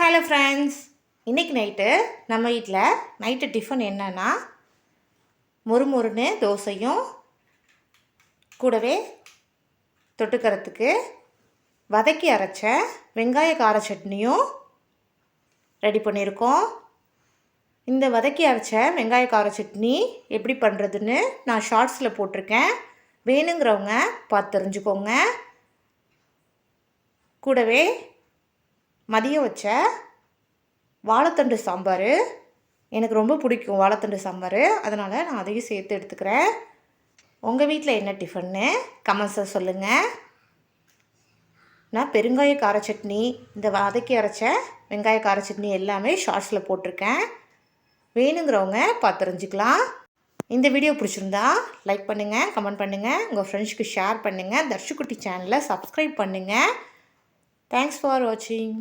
Hello friends இன்றைக்கி night நம்ம வீட்டில் நைட்டு டிஃபன் என்னன்னா முறுமுறுன்னு தோசையும் கூடவே தொட்டுக்கிறதுக்கு வதக்கி அரைச்ச வெங்காய கார சட்னியும் ரெடி பண்ணியிருக்கோம் இந்த வதக்கி அரைச்ச வெங்காய கார சட்னி எப்படி பண்ணுறதுன்னு நான் ஷார்ட்ஸில் போட்டிருக்கேன். வேணுங்கிறவங்க பார்த்து தெரிஞ்சுக்கோங்க. கூடவே மதியம் வச்ச வாழைத்தண்டு சாம்பார். எனக்கு ரொம்ப பிடிக்கும் வாழைத்தண்டு சாம்பார். அதனால் நான் அதையும் சேர்த்து எடுத்துக்கிறேன். உங்கள் வீட்டில் என்ன டிஃபன்னு? கமெண்ட்ஸை சொல்லுங்கள் நான் பெருங்காய கார சட்னி இந்த வதக்கி அரைச்ச வெங்காய கார சட்னி எல்லாமே ஷார்ட்ஸில் போட்டிருக்கேன். வேணுங்கிறவங்க பார்த்துரிஞ்சிக்கலாம் இந்த வீடியோ பிடிச்சிருந்தா லைக் பண்ணுங்கள் கமெண்ட் பண்ணுங்கள் உங்கள் ஃப்ரெண்ட்ஸ்க்கு ஷேர் பண்ணுங்கள் தர்ஷுக்குட்டி சேனலை சப்ஸ்கிரைப் பண்ணுங்கள் தேங்க்ஸ் ஃபார் வாட்சிங்